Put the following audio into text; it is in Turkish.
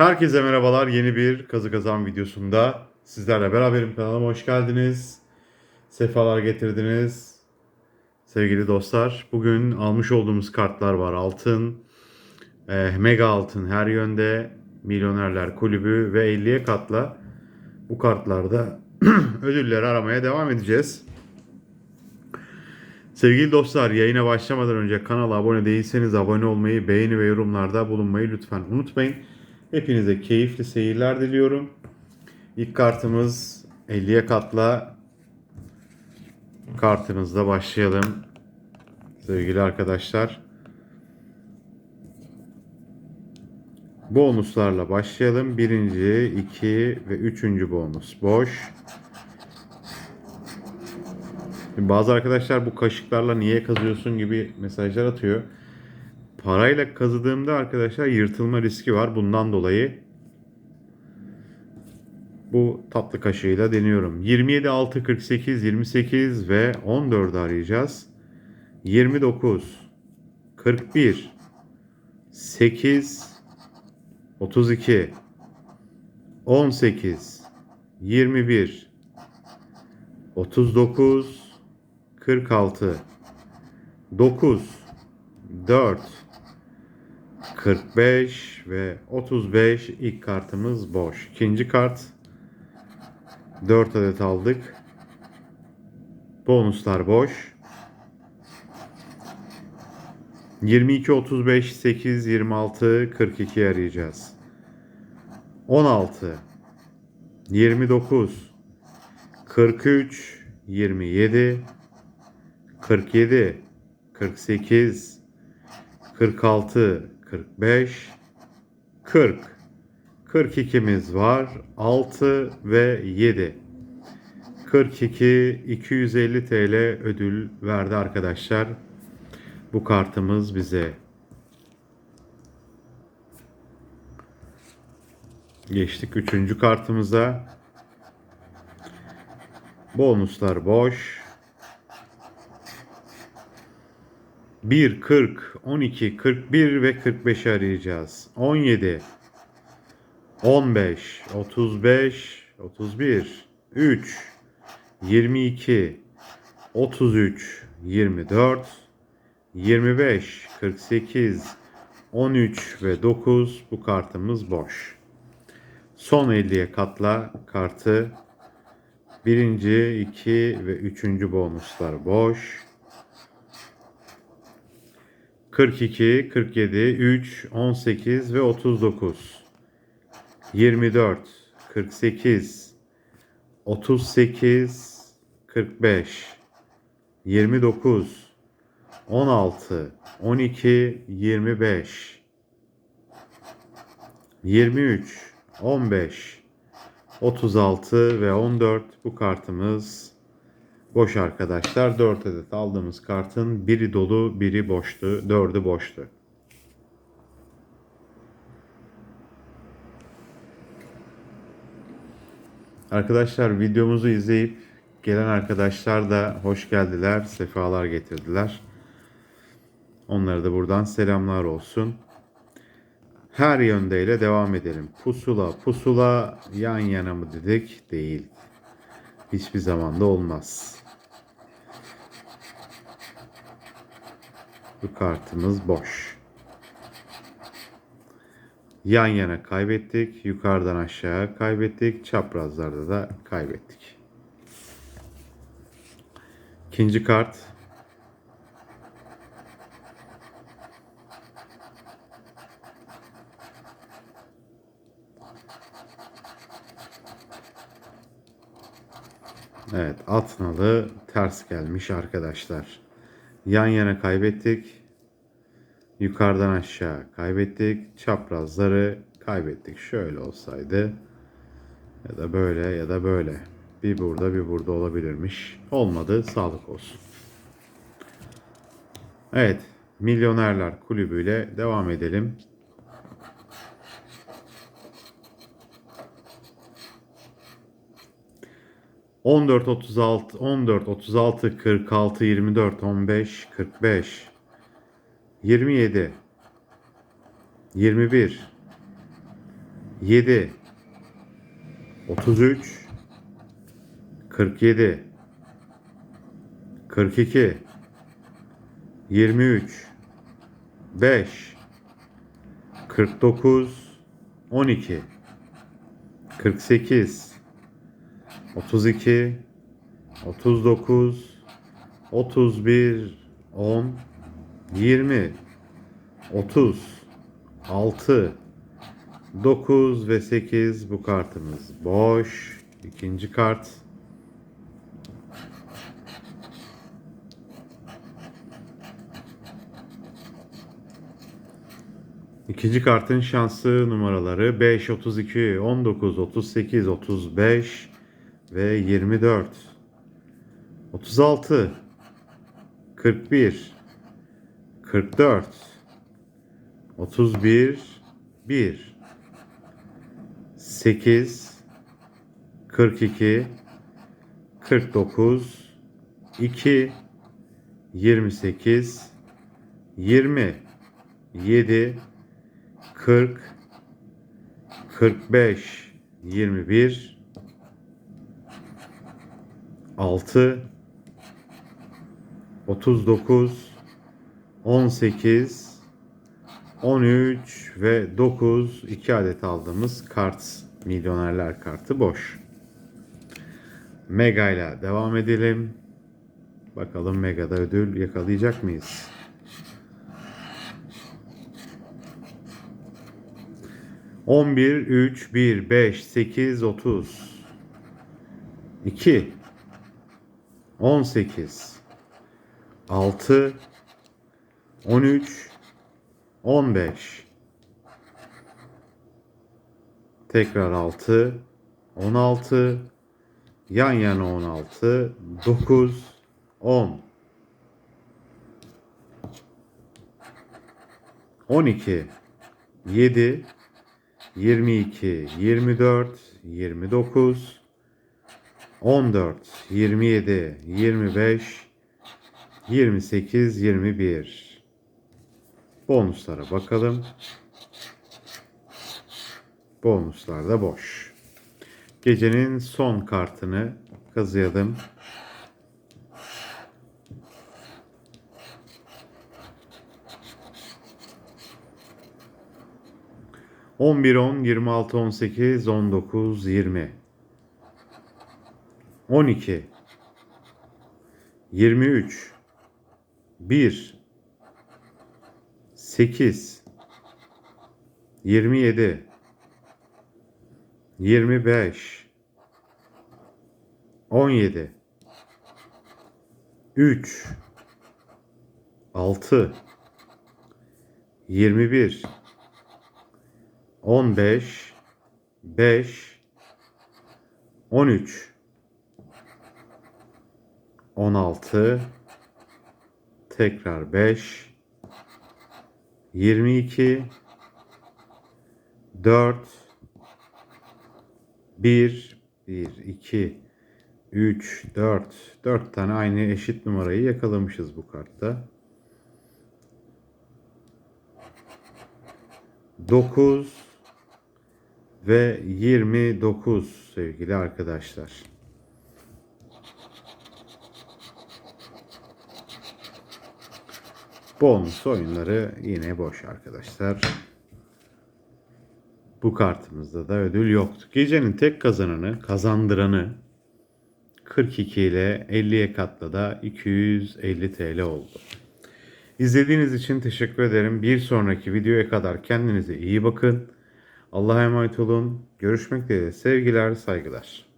Herkese merhabalar. Yeni bir kazı kazan videosunda sizlerle beraberim. Kanalıma hoş geldiniz. Sefalar getirdiniz. Sevgili dostlar, bugün almış olduğumuz kartlar var. Altın, e, mega altın her yönde, milyonerler kulübü ve 50'ye katla bu kartlarda ödülleri aramaya devam edeceğiz. Sevgili dostlar yayına başlamadan önce kanala abone değilseniz abone olmayı, beğeni ve yorumlarda bulunmayı lütfen unutmayın. Hepinize keyifli seyirler diliyorum. İlk kartımız 50'ye katla kartımızla başlayalım. Sevgili arkadaşlar. Bonuslarla başlayalım. Birinci, iki ve üçüncü bonus boş. Şimdi bazı arkadaşlar bu kaşıklarla niye kazıyorsun gibi mesajlar atıyor. Parayla kazıdığımda arkadaşlar yırtılma riski var. Bundan dolayı bu tatlı kaşığıyla deniyorum. 27, 6, 48, 28 ve 14 arayacağız. 29, 41, 8, 32, 18, 21, 39, 46, 9, 4, 45 ve 35 ilk kartımız boş. İkinci kart 4 adet aldık. Bonuslar boş. 22, 35, 8, 26, 42 arayacağız. 16, 29, 43, 27, 47, 48, 46, 45, 40. 42'miz var. 6 ve 7. 42 250 TL ödül verdi arkadaşlar. Bu kartımız bize. Geçtik 3. kartımıza. Bonuslar boş. 1, 40, 12, 41 ve 45 arayacağız. 17, 15, 35, 31, 3, 22, 33, 24, 25, 48, 13 ve 9 bu kartımız boş. Son 50'ye katla kartı. Birinci, iki ve üçüncü bonuslar boş. 42, 47, 3, 18 ve 39. 24, 48, 38, 45, 29, 16, 12, 25, 23, 15, 36 ve 14 bu kartımız boş arkadaşlar. 4 adet aldığımız kartın biri dolu, biri boştu, 4'ü boştu. Arkadaşlar videomuzu izleyip gelen arkadaşlar da hoş geldiler, sefalar getirdiler. Onlara da buradan selamlar olsun. Her yöndeyle devam edelim. Pusula, pusula yan yana mı dedik? Değil. Hiçbir zaman da olmaz. Bu kartımız boş. Yan yana kaybettik. Yukarıdan aşağı kaybettik. Çaprazlarda da kaybettik. İkinci kart. Evet, Atnalı ters gelmiş arkadaşlar. Yan yana kaybettik. Yukarıdan aşağı kaybettik. Çaprazları kaybettik. Şöyle olsaydı ya da böyle ya da böyle. Bir burada bir burada olabilirmiş. Olmadı. Sağlık olsun. Evet. Milyonerler kulübüyle devam edelim. 14 36 14 36 46 24 15 45 27 21 7 33 47 42 23 5 49 12 48 32 39 31 10 20 30 6 9 ve 8 bu kartımız boş. İkinci kart. İkinci kartın şanslı numaraları 5, 32, 19, 38, 35 ve 24. 36, 41, 44, 31, 1, 8, 42, 49, 2, 28, 20, 7, 40, 45, 21, 6, 39, 18, 13 ve 9 2 adet aldığımız kart milyonerler kartı boş. Mega ile devam edelim. Bakalım Mega'da ödül yakalayacak mıyız? On bir, üç, bir, beş, sekiz, otuz. İki. On sekiz. Altı. On üç. 15 tekrar 6 16 yan yana 16 9 10 12 7 22 24 29 14 27 25 28 21 Bonuslara bakalım. Bonuslar da boş. Gecenin son kartını kazıyalım. On bir, on, yirmi altı, on sekiz, on dokuz, yirmi. On iki. Yirmi üç. Bir. 8 27 25 17 3 6 21 15 5 13 16 tekrar 5 22 4 1 1 2 3 4 4 tane aynı eşit numarayı yakalamışız bu kartta. 9 ve 29 sevgili arkadaşlar. Bonus oyunları yine boş arkadaşlar. Bu kartımızda da ödül yoktu. Gecenin tek kazananı, kazandıranı 42 ile 50'ye katla da 250 TL oldu. İzlediğiniz için teşekkür ederim. Bir sonraki videoya kadar kendinize iyi bakın. Allah'a emanet olun. Görüşmek dileğiyle. Sevgiler, saygılar.